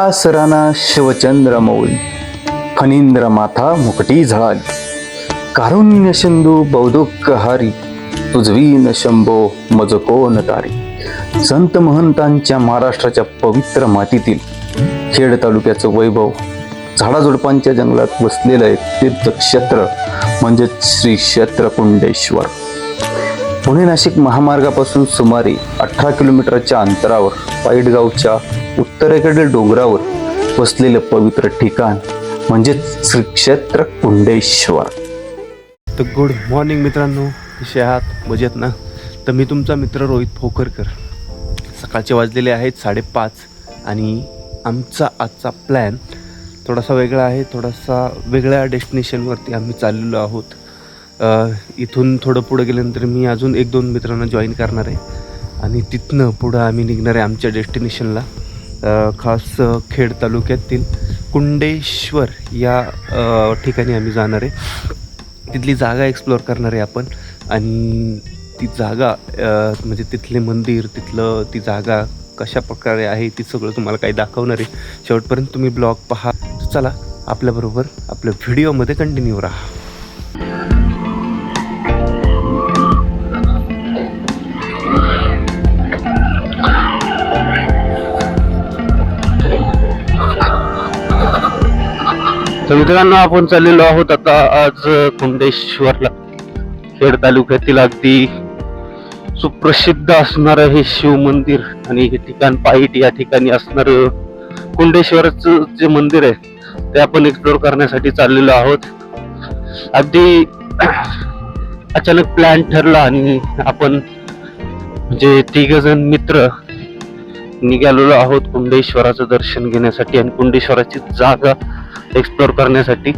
आसराना शिवचंद्र मौल फणींद्र माथा मुकटी झळाली कारुण्य सिंधू बौदुक हारी तुझवीन शंभो मजको न तारी. संत महंतांच्या महाराष्ट्राच्या पवित्र मातीतील खेड तालुक्याचं वैभव झाडाझुडपांच्या जंगलात वसलेलं एक तीर्थक्षेत्र म्हणजे श्री क्षेत्र कुंडेश्वर पुणे नाशिक महामार्गापासून सुमारे अठरा किलोमीटरच्या अंतरावर पाईटगावच्या उत्तरेकडील डोंगरावर वसलेलं पवित्र ठिकाण म्हणजे श्री क्षेत्र कुंडेश्वर. तर गुड मॉर्निंग मित्रांनो कसे आहात? मजेत ना? तर मी तुमचा मित्र रोहित फोकरकर. सकाळचे वाजलेले आहेत साडेपाच आणि आमचा आजचा प्लॅन थोडासा वेगळा आहे थोडासा वेगळ्या डेस्टिनेशनवरती आम्ही चाललेलो आहोत. इथून थोडं पुढं गेल्यानंतर मी अजून एक दोन मित्रांना जॉईन करणार आहे. आणि तिथनं पुढं आम्ही निघणार आहे आमच्या डेस्टिनेशनला खास खेड तालुक्यातील कुंडेश्वर या ठिकाणी आम्ही जाणार आहे. तिथली जागा एक्सप्लोअर करणार आहे आपण. आणि ती जागा म्हणजे तिथले मंदिर तिथलं ती जागा कशा प्रकारे आहे ती सगळं तुम्हाला काही दाखवणार आहे. शेवटपर्यंत तुम्ही ब्लॉग पहा. चला आपल्याबरोबर आपल्या व्हिडिओमध्ये कंटिन्यू राहा. तर मित्रांनो आपण चाललेलो आहोत आता आज कुंडेश्वरला. खेड तालुक्यातील अगदी सुप्रसिद्ध असणारं हे शिव मंदिर आणि हे ठिकाण पाहिट या ठिकाणी असणारं कुंडेश्वरचं जे मंदिर आहे ते आपण एक्सप्लोर करण्यासाठी चाललेलो आहोत. अगदी अचानक प्लॅन ठरला आणि आपण म्हणजे तिघ जण मित्र निघालेलो आहोत कुंडेश्वराचं दर्शन घेण्यासाठी आणि कुंडेश्वराची जागा एक्सप्लोर करण्यासाठी.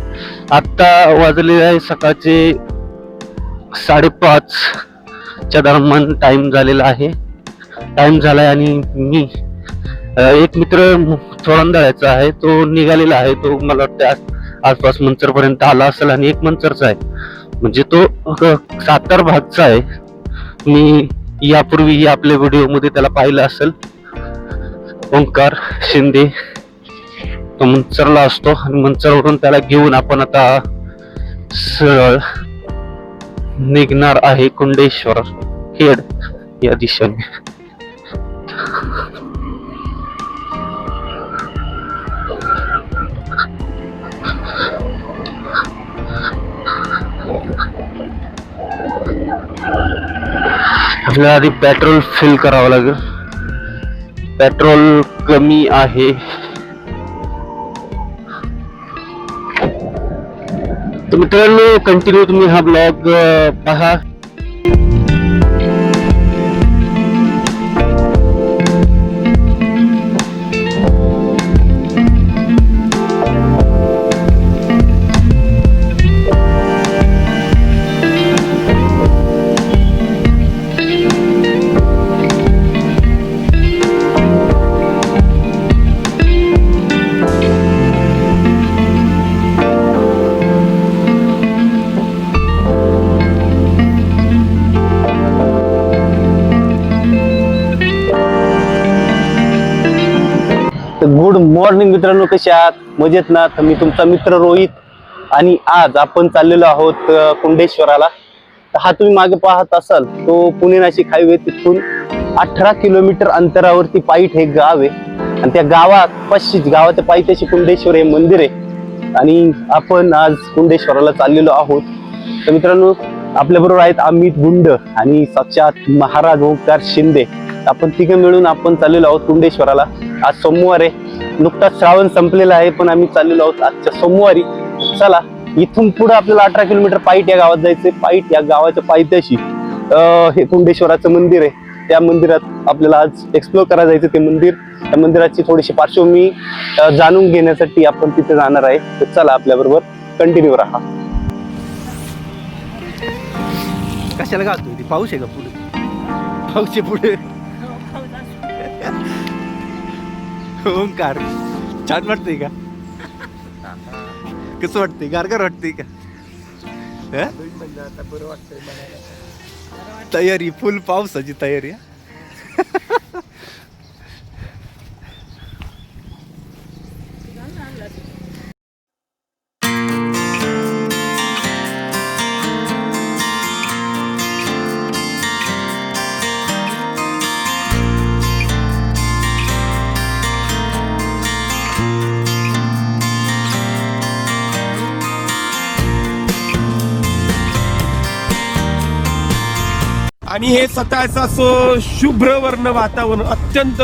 आत्ता वाजलेले आहे सकाळचे साडेपाच च्या दरम्यान टाईम झालेला आहे. टाईम झाला आहे आणि मी एक मित्र चोळंदाळ्याचा आहे. तो निघालेला आहे. तो मला वाटतं आज- आसपास मंचरपर्यंत आला असेल आणि एक मंचरचा आहे. म्हणजे तो सातार भागचा आहे. मी यापूर्वी आपल्या व्हिडिओमध्ये त्याला पाहिलं असेल. ओंकार शिंदे. तो मंचरला असतो आणि मंचरवरून त्याला घेऊन आपण आता सरळ निघणार आहे कुंडेश्वर हेड या दिशेने. आपल्याला आधी पेट्रोल फिल करावं लागेल. पेट्रोल कमी आहे. तर मित्रांनो कंटिन्यू तुम्ही हा ब्लॉग पहा. मित्रांनो कसे आहात? मजेत ना? तर मी तुमचा मित्र रोहित आणि आज आपण चाललेलो आहोत कुंडेश्वराला. हा तुम्ही मागे पाहत असाल तो पुणे नाशिक हायवे तिथून अठरा किलोमीटर अंतरावरती पायीट हे गाव आहे. आणि त्या गावात पश्चिम गावाच्या पायथ्याशी कुंडेश्वर हे मंदिर आहे. आणि आपण आज कुंडेश्वराला चाललेलो आहोत. तर मित्रांनो आपल्याबरोबर आहेत अमित गुंड आणि साक्षात महाराज ओंकार शिंदे. आपण तिघे मिळून आपण चाललेलो आहोत कुंडेश्वराला. आज सोमवार आहे. नुकताच श्रावण संपलेला आहे पण आम्ही चाललेलो आहोत आजच्या सोमवारी. चला इथून पुढे आपल्याला अठरा किलोमीटर पायीट या गावात जायचंय. पायीट या गावाच्या पायथ्याशी अं, हे कुंडेश्वराचं मंदिर आहे. त्या मंदिरात आपल्याला आज एक्सप्लोर करायला जायचं ते मंदिर. त्या मंदिराची थोडीशी पार्श्वभूमी जाणून घेण्यासाठी आपण तिथे जाणार आहे. तर चला आपल्या बरोबर कंटिन्यू राहा. कशाला घालतोय ती पाऊस आहे का पुढे? पाऊस आहे पुढे. ओंकार छान वाटतंय का? कसं वाटतंय? गारगार वाटतंय का? तयारी फुल पावसाची तयारी आणि हे सकाळचं असं शुभ्र वर्ण वातावरण अत्यंत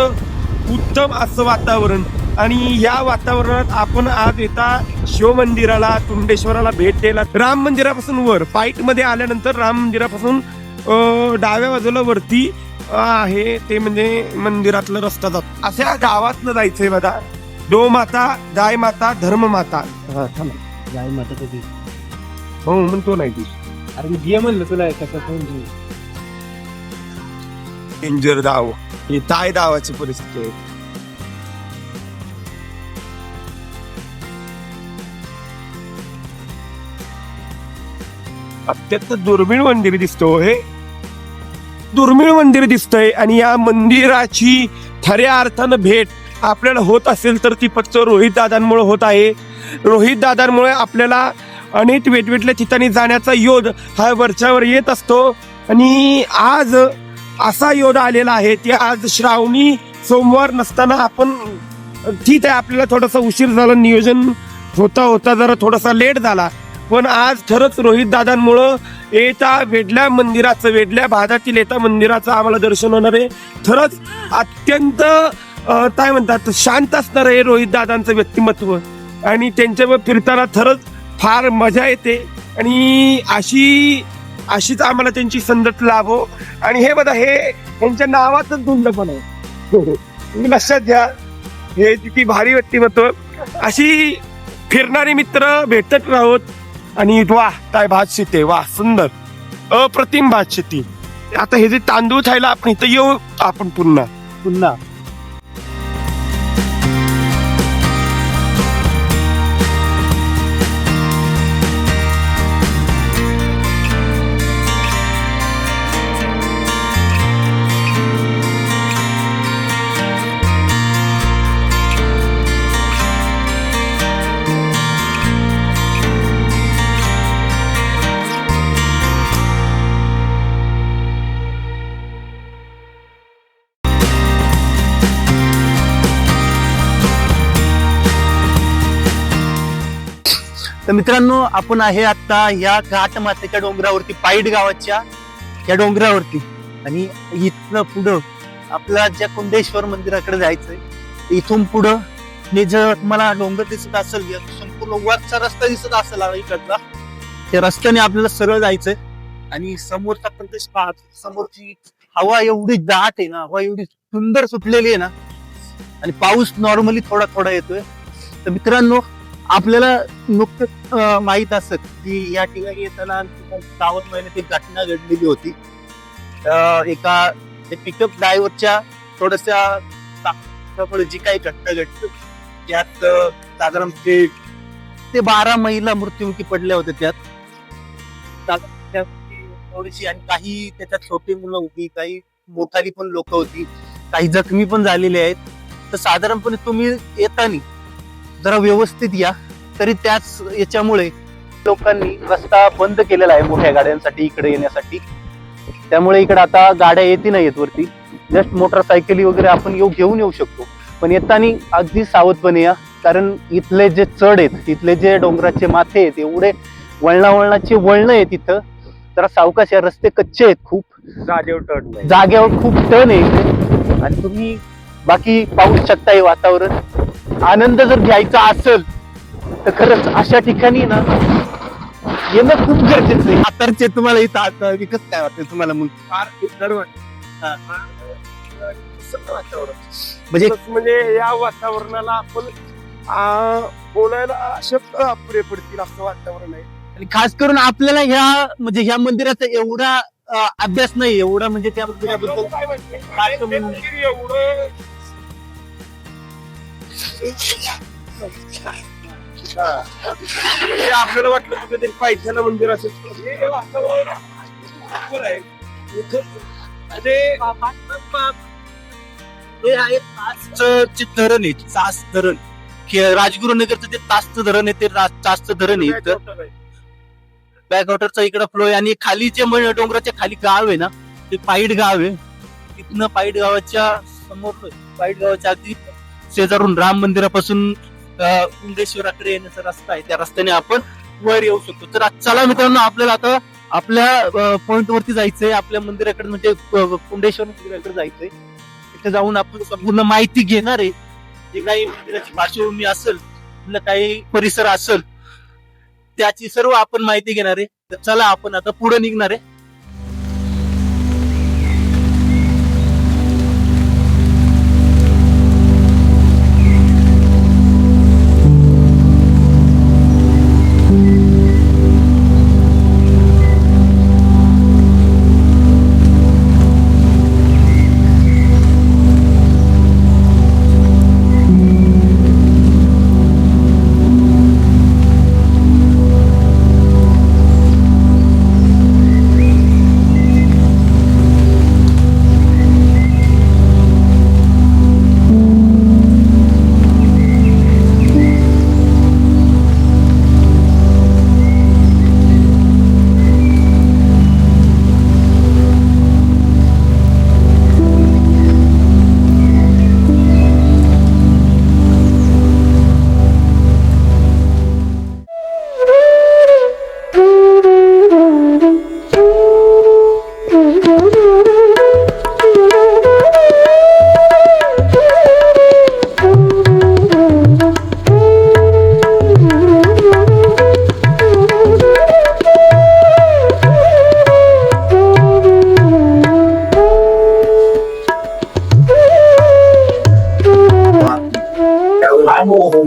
उत्तम असं वातावरण. आणि या वातावरणात आपण आज येता शिवमंदिराला तुंडेश्वराला भेट द्यायला. राम मंदिरापासून वर मध्ये आल्यानंतर राम मंदिरापासून डाव्या बाजूला वरती आहे ते म्हणजे मंदिरातला रस्ता जातो. अशा गावातनं जायचंय बघा. डो माता गाय माता धर्म माता हा थांबा. गाय माता हो म्हणतो नाही ती अरे मी म्हणलं तुला कसं डेंजर दाव ही ताय दावाची परिस्थिती आहे. अत्यंत दुर्मिळ मंदिर दिसतो हे. दुर्मिळ मंदिर दिसतंय आणि या मंदिराची खऱ्या अर्थानं भेट आपल्याला होत असेल तर ती फक्त रोहित दादांमुळे होत आहे. रोहित दादांमुळे आपल्याला अनेक वेगवेगळ्या ठिकाणी जाण्याचा योग हा वरच्यावर येत असतो. आणि आज असा योग आलेला आहे की आज श्रावणी सोमवार नसताना आपण ठीक आहे आपल्याला थोडासा उशीर झाला नियोजन होता होता जरा थोडासा लेट झाला. पण आज खरंच रोहित दादांमुळं येता वेडल्या मंदिराचं वेडल्या भागातील येता मंदिराचं आम्हाला दर्शन होणार आहे. खरंच अत्यंत काय म्हणतात शांत असणार आहे रोहित दादांचं व्यक्तिमत्व. आणि त्यांच्यावर फिरताना खरंच फार मजा येते. आणि अशी अशीच आम्हाला त्यांची संगत लाभो. आणि हे बघा हे त्यांच्या नावातच धुंदपण आहे. तुम्ही लक्षात घ्या हे किती भारी व्यक्तिमत्व. अशी फिरणारे मित्र भेटत राहोत. आणि वा काय भात शेती वा सुंदर. अप्रतिम भात शेती. आता हे जे तांदूळ खायला आपण इथं येऊ आपण पुन्हा. पुन्हा. मित्रांनो आपण आहे आता या घाट मातेच्या डोंगरावरती पाईट गावाच्या या डोंगरावरती. आणि इथनं पुढं आपला ज्या कुंडेश्वर मंदिराकडे जायचंय इथून पुढं हे जर तुम्हाला डोंगर दिसत असेल संपूर्ण वरचा रस्ता दिसत असेल इकडचा त्या रस्त्याने आपल्याला सरळ जायचंय. आणि समोरचा प्रदेश पाहत समोरची हवा एवढी दाट आहे ना हवा एवढी सुंदर सुटलेली आहे ना आणि पाऊस नॉर्मली थोडा थोडा येतोय. तर मित्रांनो आपल्याला नुकतंच माहीत असत की या ठिकाणी येताना श्रावण महिन्यात एक घटना घडलेली होती. एका पिकअप ड्रायव्हरच्या थोडशा त्यामुळे जी काही घटना घडली त्यात साधारण ते ते बारा महिला मृत्युमुखी पडल्या होत्या त्यात. थोडीशी आणि काही त्याच्यात छोटी मुलं होती काही मोठाली पण लोक होती काही जखमी पण झालेले आहेत. तर साधारणपणे तुम्ही येतानी जरा व्यवस्थित या तरी त्याच याच्यामुळे लोकांनी रस्ता बंद केलेला आहे मोठ्या गाड्यांसाठी इकडे येण्यासाठी. त्यामुळे इकडे आता गाड्या येती नाही येत वरती जस्ट मोटरसायकली वगैरे आपण येऊ घेऊन येऊ शकतो. पण येताना अगदी सावधपणे या कारण इथले जे चढ आहेत इथले जे डोंगराचे माथे आहेत एवढे वळणा वळणाचे वळणं आहेत इथं. जरा सावकाश या रस्ते कच्चे आहेत खूप. जागेवर टर्न जागेवर खूप टन आहे आणि तुम्ही बाकी पाहू शकता हे वातावरण. आनंद जर घ्यायचा असेल तर खरंच अशा ठिकाणी ना येणं खूप गरजेचं आहे. सातारचे तुम्हाला इथं आता विकत काय वाटतं तुम्हाला मग? फार. वातावरण. म्हणजे म्हणजे या वातावरणाला आपण आ, बोलायला शब्द अपुरे पडतील असं वातावरण आहे. आणि खास करून आपल्याला ह्या म्हणजे ह्या मंदिराचा एवढा अं, अभ्यास नाही एवढा म्हणजे त्या मंदिराबद्दल काय म्हणते? काय एवढं हे आपल्याला वाटलं कुठेतरी पायथ्याला मंदिर असेल हे बरोबर आहे. इथं- हे आहे सासचं धरण आहे तास धरण के- राजगुरुनगरचं ते तास्त धरण आहे ते रा- तास्त धरण आहे इथं बॅकवॉटरचा इकडं फ्लो आहे आणि खाली जे म- डोंगराच्या खाली गाव आहे ना ते पाईड गाव आहे तिथनं पाईड गावाच्या समोर पाईड गावाच्या अगदी शेजारून राम मंदिरापासून अं, कुंडेश्वराकडे येण्याचा रस्ता आहे. त्या रस्त्याने आपण वर येऊ शकतो. तर चला मित्रांनो आपल्याला आता आपल्या पॉइंट वरती जायचंय. आपल्या मंदिराकडे म्हणजे कुंडेश्वर मंदिराकडे जायचंय. तिथे जाऊन आपण संपूर्ण माहिती घेणार आहे. जे काही मंदिराची पार्श्वभूमी असेल काही परिसर असेल त्याची सर्व आपण माहिती घेणार आहे. तर चला आपण आता पुढे निघणार आहे.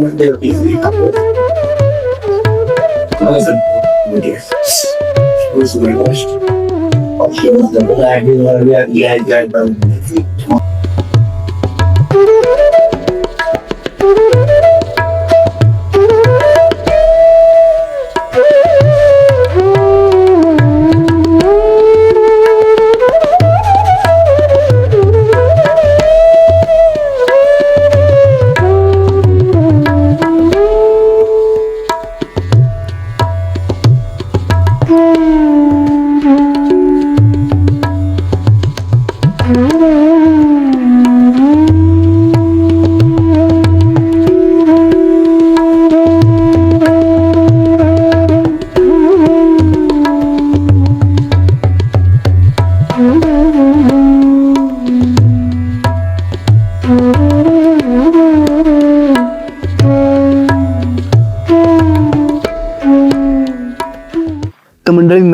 model bakery ako. Thousand guests. She was my. She was the one I knew I had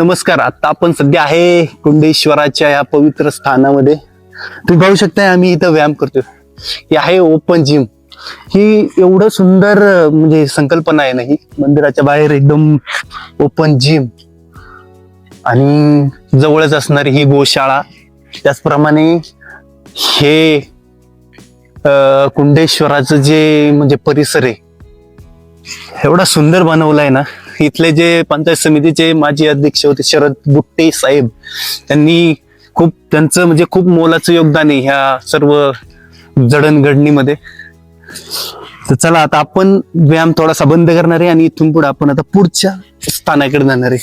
नमस्कार. आता आपण सध्या आहे कुंडेश्वराच्या या पवित्र स्थानामध्ये. तुम्ही पाहू शकता आम्ही इथं व्यायाम करतोय. हे आहे ओपन जिम. ही एवढं सुंदर म्हणजे संकल्पना आहे ना ही. मंदिराच्या बाहेर एकदम ओपन जिम. आणि जवळच असणारी ही गोशाळा. त्याचप्रमाणे हे कुंडेश्वराचं जे म्हणजे परिसर आहे. एवढा सुंदर बनवलाय ना. इथले जे पंचायत समितीचे माजी अध्यक्ष होते शरद बुट्टे साहेब त्यांनी खूप त्यांचं म्हणजे खूप मोलाचं योगदान आहे ह्या सर्व जडणघडणीमध्ये. तर चला आता आपण व्यायाम थोडासा बंद करणार आहे आणि इथून पुढे आपण आता पुढच्या स्थानाकडे जाणार आहे.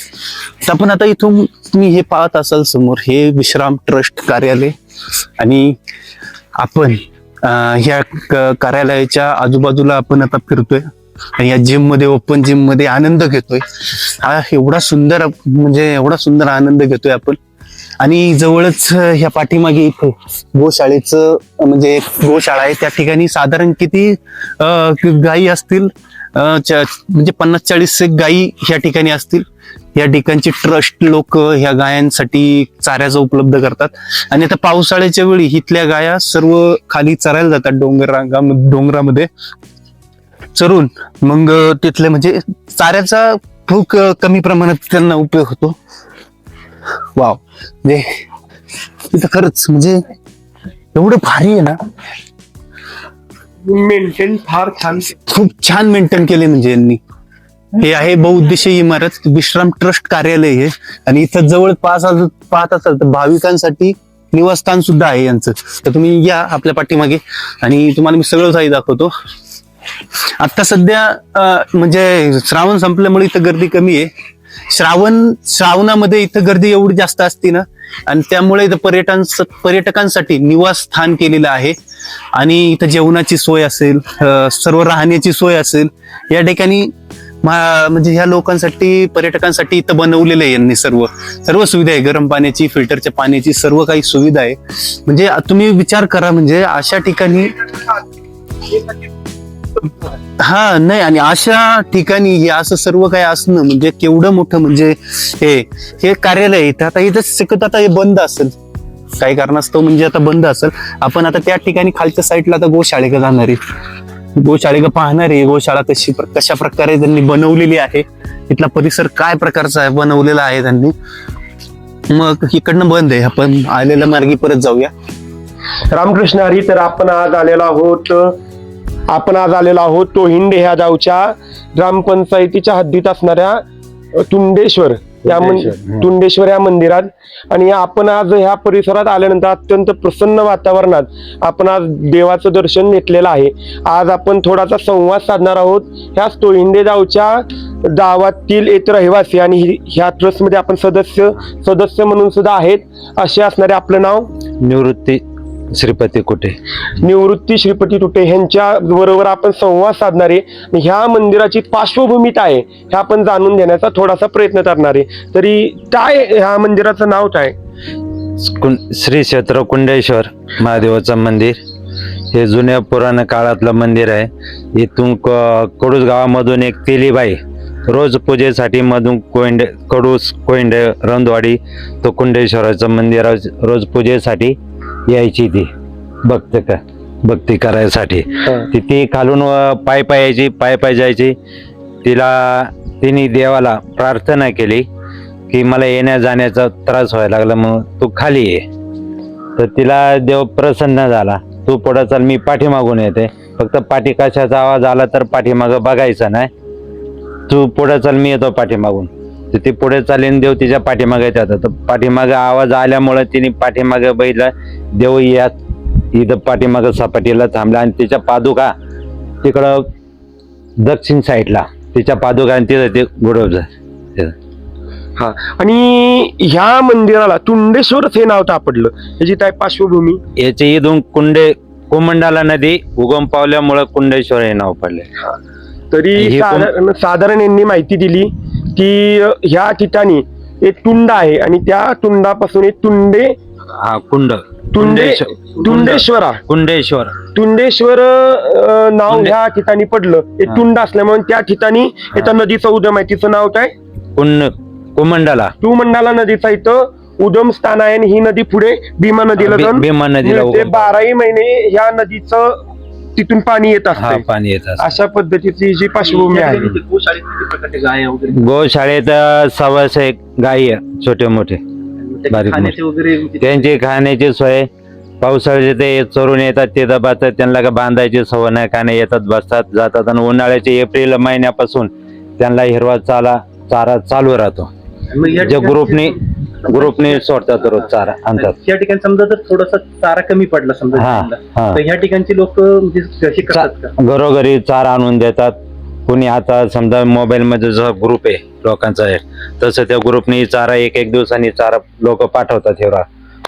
तर आपण आता इथून तुम्ही हे पाहत असाल समोर हे विश्राम ट्रस्ट कार्यालय आणि आपण ह्या कार्यालयाच्या आजूबाजूला आपण आता फिरतोय. आणि या जिममध्ये ओपन जिममध्ये आनंद घेतोय. हा एवढा सुंदर म्हणजे एवढा सुंदर आनंद घेतोय आपण. आणि जवळच ह्या पाठीमागे इथे गोशाळेचं म्हणजे एक गोशाळा आहे. त्या ठिकाणी साधारण किती गायी असतील म्हणजे पन्नास चाळीस एक गायी ह्या ठिकाणी असतील. या ठिकाणची ट्रस्ट लोक ह्या गायांसाठी चाऱ्याचं उपलब्ध करतात. आणि आता पावसाळ्याच्या वेळी इथल्या गाया सर्व खाली चरायला जातात डोंगर डोंगरामध्ये. चरून. मग तिथले म्हणजे चाऱ्याचा खूप कमी प्रमाणात त्यांना उपयोग होतो. वाव. म्हणजे तिथं खरंच म्हणजे एवढं भारी आहे ना. मेंटेन फार छान खूप छान मेंटेन केले म्हणजे यांनी. हे आहे बहुउद्देशीय इमारत विश्राम ट्रस्ट कार्यालय हे. आणि इथं जवळ पाच पाहत असाल तर भाविकांसाठी निवासस्थान सुद्धा आहे यांचं. तर तुम्ही या आपल्या पाठीमागे. आणि तुम्हाला मी सगळं काही दाखवतो. आता सध्या म्हणजे श्रावण संपल्यामुळे इथं गर्दी कमी आहे. श्रावण श्रावणामध्ये इथं गर्दी एवढी जास्त असते ना आणि त्यामुळे इथं पर्यटन पर्यटकांसाठी निवास स्थान केलेलं आहे. आणि इथं जेवणाची सोय असेल सर्व राहण्याची सोय असेल या ठिकाणी म्हणजे ह्या लोकांसाठी पर्यटकांसाठी इथं बनवलेलं आहे यांनी सर्व. सर्व सुविधा आहे गरम पाण्याची फिल्टरच्या पाण्याची सर्व काही सुविधा आहे. म्हणजे तुम्ही विचार करा म्हणजे अशा ठिकाणी हा नाही आणि अशा ठिकाणी हे असं सर्व काही असणं म्हणजे केवढं मोठं म्हणजे हे हे कार्यालय इथं आता इथं शिकत आता हे बंद असेल. काही कारणास्तव म्हणजे आता बंद असेल. आपण आता त्या ठिकाणी खालच्या साईडला आता गोशाळेकडे जाणार आहे. गोशाळेकडे पाहणार आहे गोशाळा कशी कशा प्रकारे त्यांनी बनवलेली आहे तिथला परिसर काय प्रकारचा आहे बनवलेला आहे त्यांनी. मग इकडनं बंद आहे आपण आलेल्या मार्गी परत जाऊया. रामकृष्ण हरी तर आपण आज आलेलो आहोत आपण आज आलेलो आहोत तोहिंडे ह्या गावच्या ग्रामपंचायतीच्या हद्दीत असणाऱ्या तुंडेश्वर. या तुंडेश्वर या मंदिरात. आणि आपण आज ह्या परिसरात आल्यानंतर अत्यंत प्रसन्न वातावरणात आपण आज देवाचं दर्शन घेतलेलं आहे. आज आपण थोडासा संवाद साधणार आहोत. ह्याच तोहिंडे गावच्या गावातील एक रहिवासी आणि हि- ह्या ट्रस्टमध्ये आपण सदस्य सदस्य म्हणून सुद्धा आहेत. असे असणारे आपलं नाव? निवृत्ती श्रीपती कुठे? निवृत्ती श्रीपती तुटे ह्यांच्या बरोबर आपण संवाद साधणार आहे. ह्या मंदिराची पार्श्वभूमी काय आहे? हे आपण जाणून घेण्याचा थोडासा प्रयत्न करणार आहे. तरी काय ह्या मंदिराचं नाव काय? कुं- श्री क्षेत्र कुंडेश्वर महादेवाचं मंदिर. हे जुन्या पुराण काळातलं मंदिर आहे. इथून क- कडूस गावामधून एक तेलीबाई रोज पूजेसाठी मधून कोइंडे कडूस कोइंडे रंदवाडी तो कुंडेश्वराचं मंदिर रोज पूजेसाठी यायची ती. भक्त का? भक्ती करायसाठी. ती ती खालून पाय पाय यायची पाय पाय जायची. तिला तिने देवाला प्रार्थना केली की मला येण्या जाण्याचा त्रास व्हायला लागला मग तू खाली ये. तर तिला देव प्रसन्न झाला. तू पुढं चाल मी पाठीमागून येते. फक्त पाठी कशाचा आवाज आला तर पाठीमागं बघायचं नाही. तू पुढे चल मी येतो पाठीमागून. तर ती पुढे चालेन देव तिच्या पाठीमागे येतात. तर पाठीमागे आवाज आल्यामुळे तिने पाठीमागे बघितलं देव यात इथं पाठीमागं सपाटीला थांबला आणि तिच्या पादुका तिकडं दक्षिण साईडला तिच्या पादुका आणि तिथं ते गुडव हा आणि ह्या मंदिराला तुंडेश्वरच हे नाव सापडलं ह्याची काय पार्श्वभूमी? याचे इथून कुंडे कुमंडाला नदी उगम पावल्यामुळे कुंडेश्वर हे नाव पडले. तरी हे कोण- साधारण साधारण यांनी माहिती दिली. की अ, ह्या ठिकाणी एक तुंड आहे आणि त्या तुंडापासून एक तुंडे हा कुंड. तुंडे तुंडेश्वरा. कुंडेश्वर. तुंडेश्वर अ, नाव तुंडे- ह्या ठिकाणी पडलं. हे हा. तुंड असल्यामुळे त्या ठिकाणी एका नदीचं उद्गम आहे. तिचं नाव काय? कुंड कुमंडाला. तू मंडाला नदीचा इथं उगम स्थान आहे आणि ही नदी पुढे भीमा नदीला जाऊन भीमा नदीला मिळते. उगम. बाराही महिने ह्या नदीचं तिथून पाणी येत हा असते पाणी येत असतं. अशा पद्धतीची जी पार्श्वभूमी आहे. गोशाळेत किती प्रकारचे गाय वगैरे गोशाळेत सव्वाशे गायी आहे छोटे मोठे बारीक खाण्याचे वगैरे त्यांची खाण्याची सोय पावसाळ्याचे ते चरून येतात ते दबातात त्यांना का बांधायची सवय नाही का नाही येतात बसतात जातात. आणि उन्हाळ्याचे एप्रिल महिन्यापासून त्यांना हिरवा चाला चारा चालू राहतो. मग या जे ठिकाणी- ग्रुपने ग्रुपने सोडतात रोज चारा आणतात. या ठिकाणी समजा जर थोडासा चारा कमी पडला समजा हा हा. तर ह्या ठिकाणची लोक म्हणजे कशी करतात का? घरोघरी चारा आणून देतात. कोणी आता समजा मोबाईल मध्ये जो ग्रुप आहे लोकांचा आहे तसं त्या ग्रुपने चारा एक एक दिवसांनी चारा लोक पाठवतात हिरा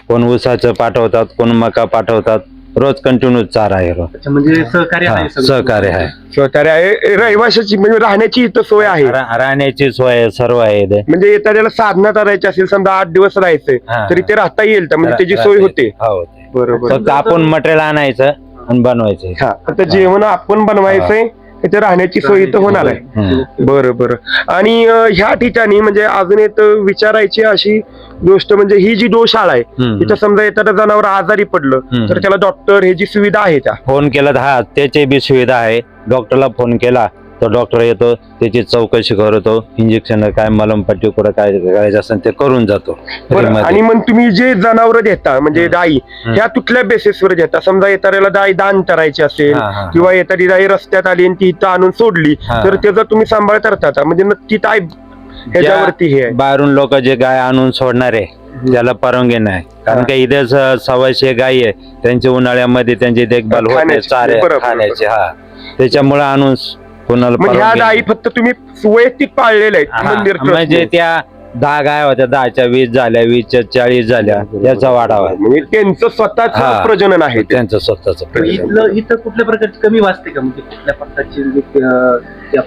कोण ऊसाचं पाठवतात कोण मका पाठवतात. रोज कंटिन्यू चारा आहे रोज. अच्छा, म्हणजे सहकार्य हा, आहे सगळं. सहकार्य आहे. सहकार्य आहे. रहिवाशाची म्हणजे राहण्याची इथं सोय आहे. रा- राहण्याची सोय आहे, सर्व आहे इथे. म्हणजे एखाद्याला साधना करायची असेल समजा आठ दिवस राहायचंय हा, तरी ते राहता येईल तर म्हणजे त्याची सोय राहते. होते. हा, होते. बरोबर. फक्त आपण मटेरियल आणायचं आणि बनवायचं. हा आता जेवण आपण बनवायचंय इथे राहण्याची सोय इथं होणार आहे. बरं बरं आणि ह्या ठिकाणी म्हणजे अजून एक विचारायची अशी गोष्ट म्हणजे ही जी गोशाळा आहे. इथं समजा एखादं जनावर आजारी पडलं. तर त्याला डॉक्टर ह्याची सुविधा आहे का फोन केला तर हा त्याची बी सुविधा आहे डॉक्टरला फोन केला तर डॉक्टर येतो त्याची चौकशी करतो इंजेक्शन काय मलमपट्टी कुठं काय करायचं असेल ते करून जातो. आणि मग तुम्ही जे जनावर देता म्हणजे गायी ह्या कुठल्या बेसिसवर देता समजा एखाद्याला गाय दान करायची असेल. किंवा एखादी गाय रस्त्यात आली आणि ती इथं आणून सोडली. तर त्याचा तुम्ही सांभाळ करता? म्हणजे नक्की काय ह्याच्यावरती हे आहे बाहेरून लोक जे गाय आणून सोडणारे त्याला परवानगी नाही कारण. का इथे सव्वाशे गायी आहे त्यांच्या उन्हाळ्यामध्ये त्यांची देखभाल होत चारे खाण्याची हा त्याच्यामुळे आणून कोणाला म्हणजे ह्या परवानगी गायी फक्त तुम्ही वैयक्तिक पाळलेल्या आहेत हा, मंदिर म्हणजे. त्या दहा गाय होत्या दहाच्या वीस झाल्या वीसच्या चाळीस झाल्या त्याचा वाढावा म्हणजे त्यांचं स्वतःच हा. प्रजनन आहे ते. त्यांचं स्वतःच इथलं इथं कुठल्या प्रकारची कमी वाचते का म्हणजे कुठल्या प्रकारची म्हणजे, अं,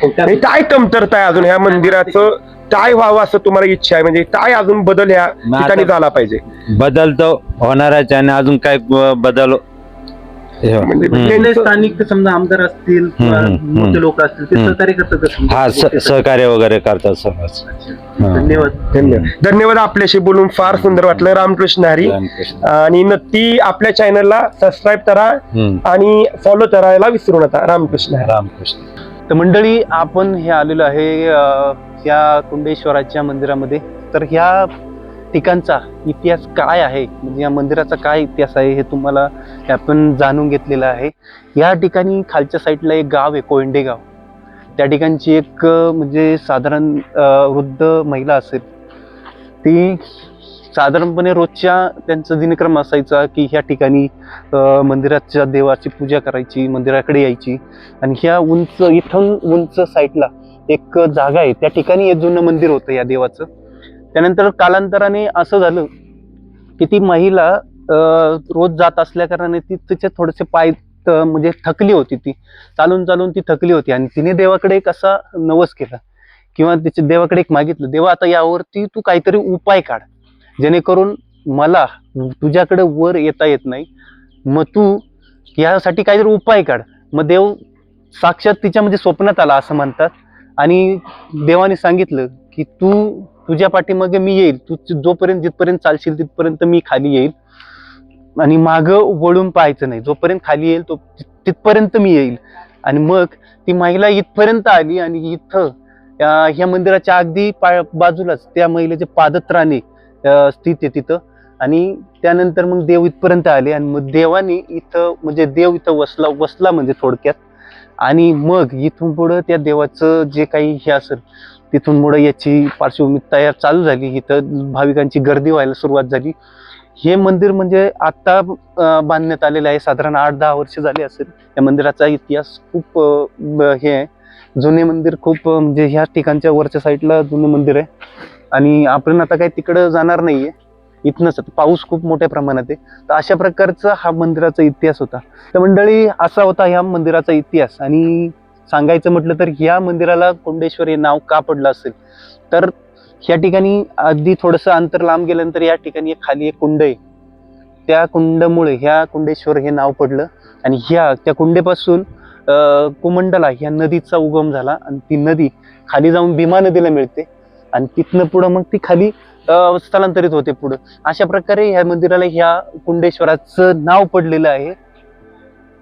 काय आणि काय कमतरता आहे अजून ह्या मंदिराचं काय व्हावं असं तुम्हाला इच्छा आहे म्हणजे काय अजून बदल ह्या मग आता- ठिकाणी झाला पाहिजे बदल तर होणारच आहे आणि अजून काय ब- बदल. म्हणजे स्थानिक समजा आमदार असतील किंवा मोठे लोक असतील ते. सहकार्य करतात का समजा? हा स- सहकार्य. वगैरे करतात. धन्यवाद. धन्यवाद. धन्यवाद आपल्याशी बोलून. फार सुंदर वाटलं. रामकृष्ण हरी. रामकृष्ण. आणि नक्की आपल्या चॅनलला सबस्क्राईब करा हम्म. आणि फॉलो करायला विसरू नका. रामकृष्ण हरी. रामकृष्ण. तर मंडळी आपण हे आलेलो आहे अ, या कुंडेश्वराच्या मंदिरामध्ये. तर ह्या ठिकाणचा इतिहास काय आहे? म्हणजे या मंदिराचा काय इतिहास आहे हे तुम्हाला आपण जाणून घेतलेलं आहे. या ठिकाणी खालच्या साईडला एक गाव आहे कोयंडे गाव. त्या ठिकाणची एक म्हणजे साधारण वृद्ध महिला असेल. ती साधारणपणे रोजच्या त्यांचा दिनक्रम असायचा की ह्या ठिकाणी मंदिराच्या देवाची पूजा करायची मंदिराकडे यायची. आणि ह्या उंच इथून उंच साईडला एक जागा आहे. त्या ठिकाणी एक जुनं मंदिर होतं या देवाचं. त्यानंतर कालांतराने असं झालं की ती महिला रोज जात असल्या कारणाने ती तिचे थोडेसे पाय त- म्हणजे थकली होती ती. चालून चालून ती थकली होती आणि तिने देवाकडे एक असा नवस केला किंवा तिच्या देवाकडे एक मागितलं देवा आता यावरती तू काहीतरी उपाय काढ. जेणेकरून मला तुझ्याकडे वर येता येत नाही. मग तू यासाठी काहीतरी उपाय काढ. मग देव साक्षात तिच्या म्हणजे स्वप्नात आला असं म्हणतात. आणि देवाने सांगितलं की तू तुझ्या पाठीमागे मी येईल. तू जोपर्यंत जिथपर्यंत चालशील तिथपर्यंत मी खाली येईल. आणि मागं वळून पाहायचं नाही. जोपर्यंत खाली येईल तो तिथपर्यंत मी येईल. आणि मग ती महिला इथपर्यंत आली आणि इथं ह्या मंदिराच्या अगदी पा बाजूलाच त्या महिलेचे पादत्राणे स्थित आहे तिथं. आणि त्यानंतर मग देव इथपर्यंत आले आणि मग देवाने इथं म्हणजे देव इथं वसला वसला म्हणजे थोडक्यात. आणि मग इथून पुढं त्या देवाचं जे काही हे असेल तिथून मुळे याची पार्श्वभूमी तयार चालू झाली. इथं भाविकांची गर्दी व्हायला सुरुवात झाली. हे मंदिर म्हणजे आत्ता बांधण्यात आलेलं आहे. साधारण आठ दहा वर्ष झाली असेल. या मंदिराचा इतिहास खूप ब- हे आहे. जुने मंदिर खूप म्हणजे ह्या ठिकाणच्या वरच्या साईडला जुनं मंदिर आहे. आणि आपण आता काही तिकडं जाणार नाही आहे इथनंच पाऊस खूप मोठ्या प्रमाणात आहे. तर अशा प्रकारचा हा मंदिराचा इतिहास होता. तर मंडळी असा होता ह्या मंदिराचा इतिहास. आणि सांगायचं म्हटलं तर ह्या मंदिराला कोंडेश्वर हे नाव का पडलं असेल? तर ह्या ठिकाणी अगदी थोडंसं अंतर लांब गेल्यानंतर या ठिकाणी एक खाली एक कुंड आहे. त्या कुंडमुळे ह्या कुंडेश्वर हे नाव पडलं आणि ह्या त्या कुंडेपासून कुमंडला ह्या नदीचा उगम झाला आणि ती नदी खाली जाऊन भीमा नदीला मिळते आणि तिथनं पुढं मग ती खाली स्थलांतरित होते पुढं. अशा प्रकारे ह्या मंदिराला ह्या कुंडेश्वराचं नाव पडलेलं आहे.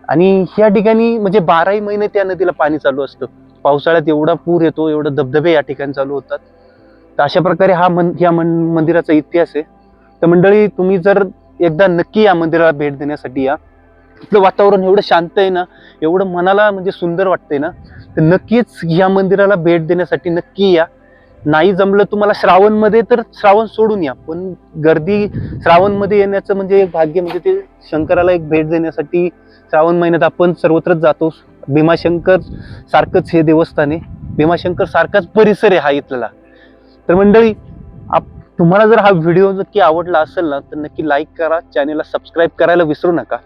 आणि ह्या ठिकाणी म्हणजे बाराही महिने त्या नदीला पाणी चालू असतं. पावसाळ्यात एवढा पूर येतो एवढं धबधबे या ठिकाणी चालू होतात. तर अशा प्रकारे हा मन या मन मंदिराचा इतिहास आहे. तर मंडळी तुम्ही जर एकदा नक्की या मंदिराला भेट देण्यासाठी या. तिथलं वातावरण एवढं शांत आहे ना एवढं मनाला म्हणजे सुंदर वाटतंय ना तर नक्कीच या मंदिराला भेट देण्यासाठी नक्की या. नाही जमलं तुम्हाला श्रावणमध्ये तर श्रावण सोडून या. पण गर्दी श्रावणमध्ये येण्याचं म्हणजे एक भाग्य म्हणजे ते शंकराला एक भेट देण्यासाठी श्रावण महिन्यात आपण सर्वत्रच जातो. भीमाशंकर सारखंच हे देवस्थान आहे. भीमाशंकर सारखाच परिसर आहे हा इथला. तर मंडळी आप तुम्हाला जर हा व्हिडिओ नक्की आवडला असेल ना तर नक्की लाईक करा. चॅनेलला सबस्क्राईब करायला विसरू नका.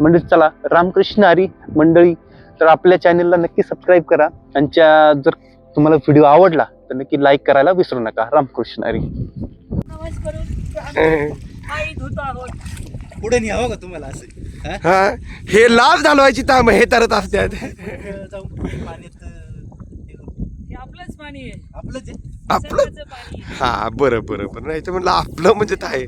मंडळी चला रामकृष्ण हरी मंडळी तर आपल्या चॅनेलला नक्की सबस्क्राईब करा. आणि जर तुम्हाला व्हिडिओ आवडला तर नक्की लाईक करायला विसरू नका. रामकृष्ण हरी. पुढे न्यावं का तुम्हाला असं? हा? हे लाभ घालवायची ताम हे तरत असतात जाऊन पाण्यात हे आपलंच पाणी आहे. आपलंच आहे? आपलं? निसर्गाचं पाणी आहे. हा बरं बरं बरं. नाही तर म्हणलं आपलं म्हणजे काय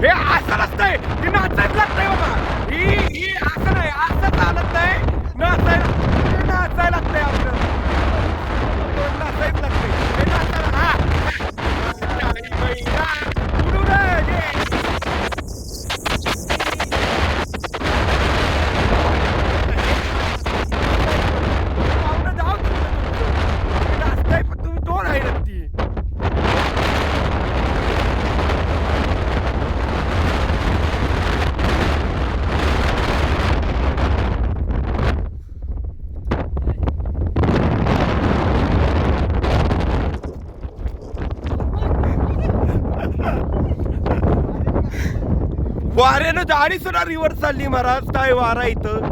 हे असं नसतंय. ही नाचायला लागतंय बाबा. ही ही असं नाही. असं चालत नाही नाचायला हे नाचायला लागतंय आपलं नाचायला लागतंय हे नाचायला हा आई बाई, हा. उडू रे, ये. पाहुणं जाऊ तुमचं तुमचं. हे नाचतंय पण तुम्ही दोन आहे नक्की ट्रेन जाडी सुद्धा रिव्हर्स चालली महाराज. काय वारा इथं?